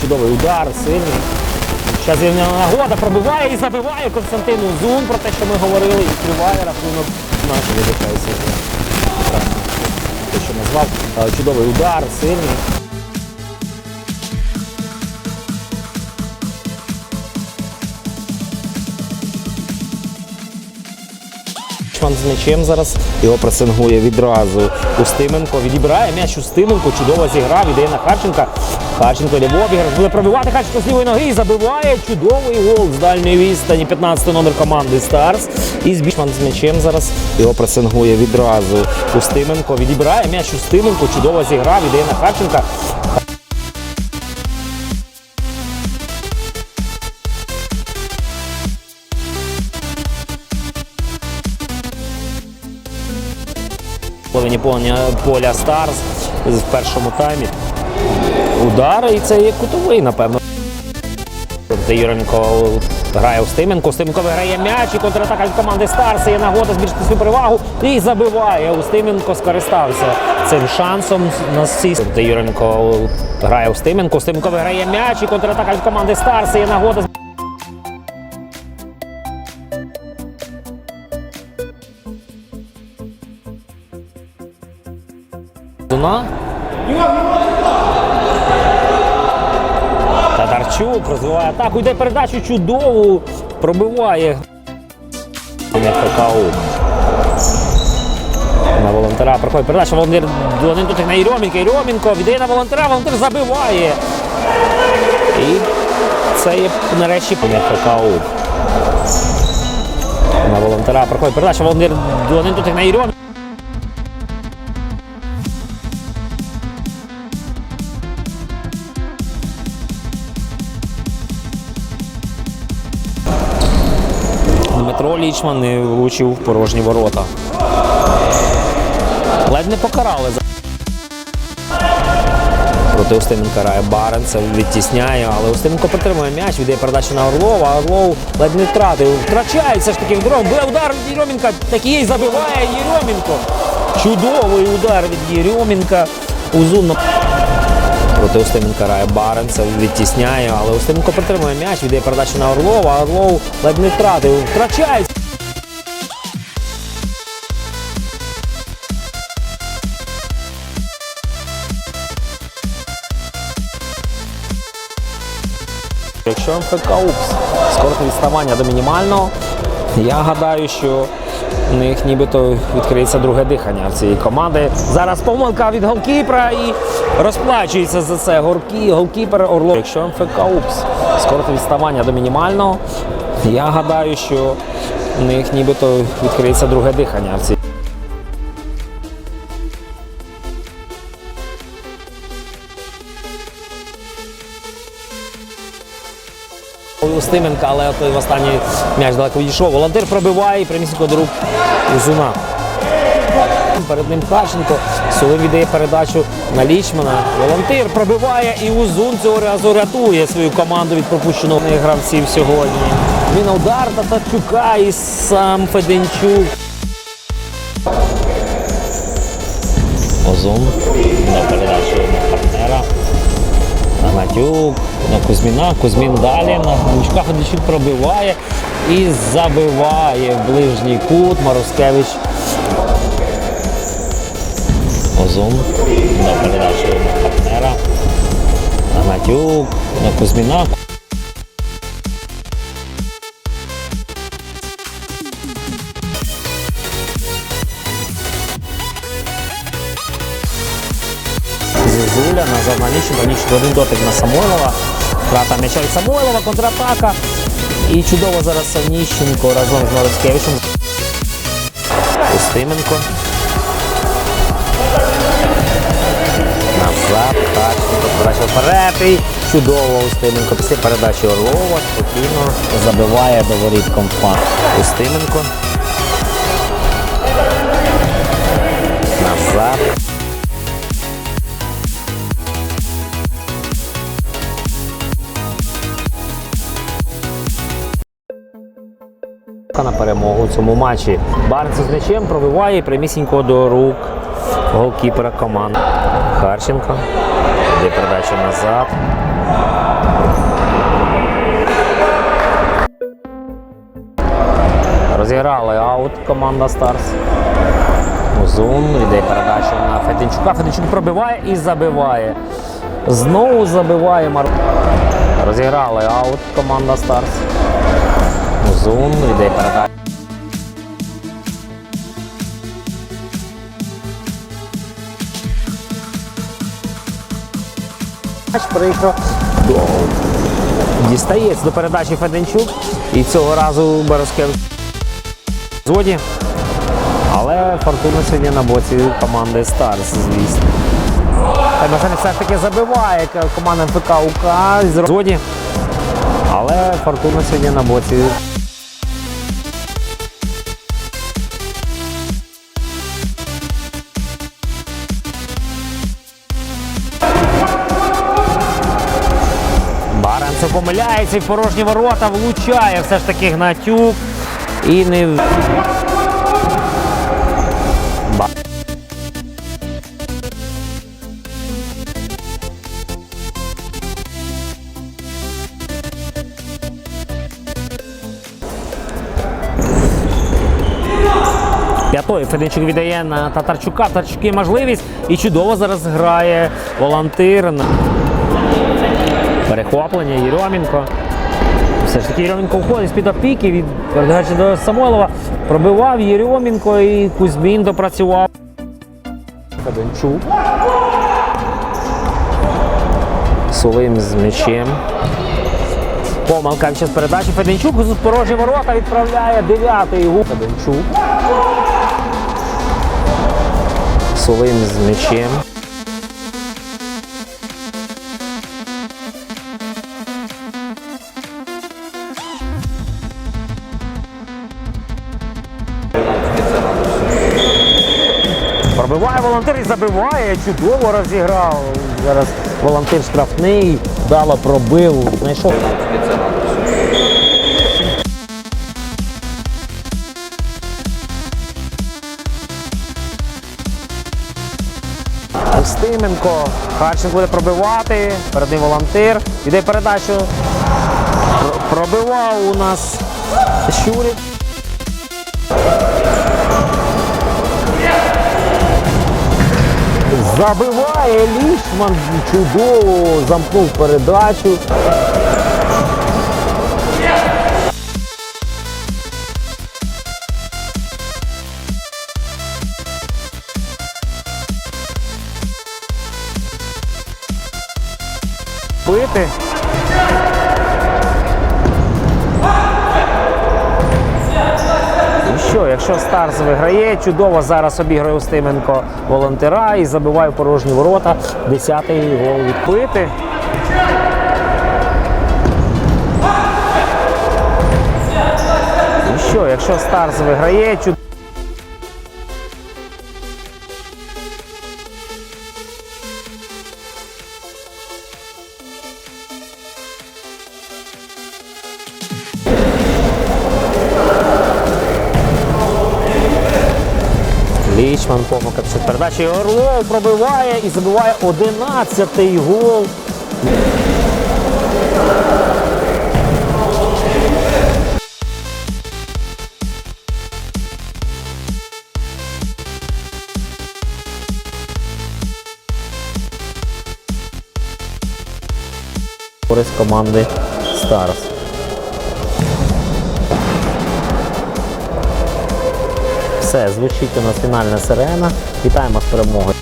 Чудовий удар, сильний. Зараз є нагода, пробиває і забиває Константин Узун про те, що ми говорили, і відкриває рахунок наш відрікається. Те, що назвав. Е, Чудовий удар, сильний. Чман з м'ячем зараз його пресингує відразу. Устименко відібирає м'яч Устименко, чудово зіграв, ідея на Харченка. Харченко йде обіграш, буде пробивати Харченко з лівої ноги і забиває чудовий гол з дальньої відстані. 15 номер команди Старс. І Збічман з м'ячем зараз його пресингує відразу. Устименко відібирає м'яч Устименко, чудово зіграв, ідея на Харченка. Половині поля, Старс в першому таймі. Удар, і це є кутовий, напевно. Юренко грає Устименко. Устименко виграє м'яч і контратака від команди Старс. Є нагода збільшити свою перевагу і забиває. Устименко скористався цим шансом на Юренко грає Устименко. Устименко виграє м'яч і контратака від команди Старс. Є нагода Дуна. Тадарчук розвиває атаку, йде передачу чудову, пробиває. На волонтера проходить передача. Волонтер один дотик на Єрьомінка. Єрьомінко віддає на волонтера, волонтер забиває. І це є нарешті ФКУ. На волонтера проходить передача. Волонтер один дотик на Єрьомінка. Дмитро Лічман не влучив порожні ворота. Ледь не покарали. за- Проти Устименка грає Баренцев, відтісняє, але Устименко підтримує м'яч, віддає передачу на Орлова, а Орлов ледь не втратив. Втрачає все ж таки дрон. Буде удар від Єрьомінка, такий забиває Єрьомінко. Чудовий удар від Єрьомінка. Узун Проти Устименка грає Баренцев, відтісняє, але Устименко підтримує м'яч, віддає передачу на Орлова, а Орлов ледь не втратив. Втрачає. Якщо МФК УПС скоротне відставання до мінімального, я гадаю, що у них нібито відкриється друге дихання в цієї команди. Зараз помилка від голкіпера і розплачується за це. Горкі, голкіпер Орлов. Якщо МФК УПС скоротне відставання до мінімального, я гадаю, що у них нібито відкриється друге дихання в цій. Устименка, але той в останній м'яч далеко відійшов. Волонтер пробиває і прямісінько до рук Узуна. Перед ним Харченко. Сулим віддає передачу на Лічмана. Волонтер пробиває і Узун цього разу рятує свою команду від пропущеного гравців сьогодні. Він удар Татарчука і сам Феденчук. Озун на передачу на. Гнатюк на Кузьміна. Кузьмін далі. На Гнучка Федичук пробиває і забиває в ближній кут. Марускевич. Озон на передачу на партнера. Гнатюк на Кузьміна. Назад на Ніщенко, Ніщенко один дотик на Самойлова. Втрата м'яча від Самойлова, контратака. І чудово зараз Ніщенко разом з Мороскевичем. Устименко. Назад, Харченко, передача вперед. І чудово Устименко. Після передачі Орлова спокійно забиває до воріт компа. Устименко. Назад. На перемогу у цьому матчі. Барнс з м'ячем пробиває прямісінько до рук голкіпера команди. Харченко. Де передача назад. Розіграли аут команда Старс. Озун йде передача на Феденчука. Феденчук пробиває і забиває. Знову забиває Мар. Розіграли аут команда Старс. Озун йде передача. Матч. Дістається до передачі Феденчук. І цього разу Березкев згоді. Але фортуна сьогодні на боці команди Старс, звісно. Бажаник все ж таки забиває команда МФК УК з згоді. Але фортуна сьогодні на боці. Баранцев помиляється і в порожні ворота влучає все ж таки Гнатюк. І не. Ба- Феденчук віддає на Татарчука. Татарчук можливість і чудово зараз грає волонтир. Перехоплення Єрьомінко. Все ж таки Єрьомінко входить з-під опіки від передачі до Самойлова. Пробивав Єрьомінко і Кузьмін допрацював. Феденчук. Сулим з м'ячем. Помилка час передачі. Феденчук з порожні ворота відправляє дев'ятий гол. Феденчук. Сулим з м'ячем. Пробиває волонтер і забиває. Чудово розіграв. Зараз волонтер штрафний, дало пробив, знайшов. Устименко. Харченко буде пробивати. Перед ним волонтер. Іде передачу. Пробивав у нас Щурик. Забиває Лішман, чудово замкнув передачу. Бити. Що, якщо Старс виграє, чудово зараз обіграє Устименко волонтера і забиває порожні ворота. Десятий гол відбити. Ну що, якщо Старс виграє, чудово. Лічман після передачі. Орлов пробиває і забиває 11-й гол. Користь команди Старс. Все, звучить у нас фінальна сирена. Вітаємо з перемогою.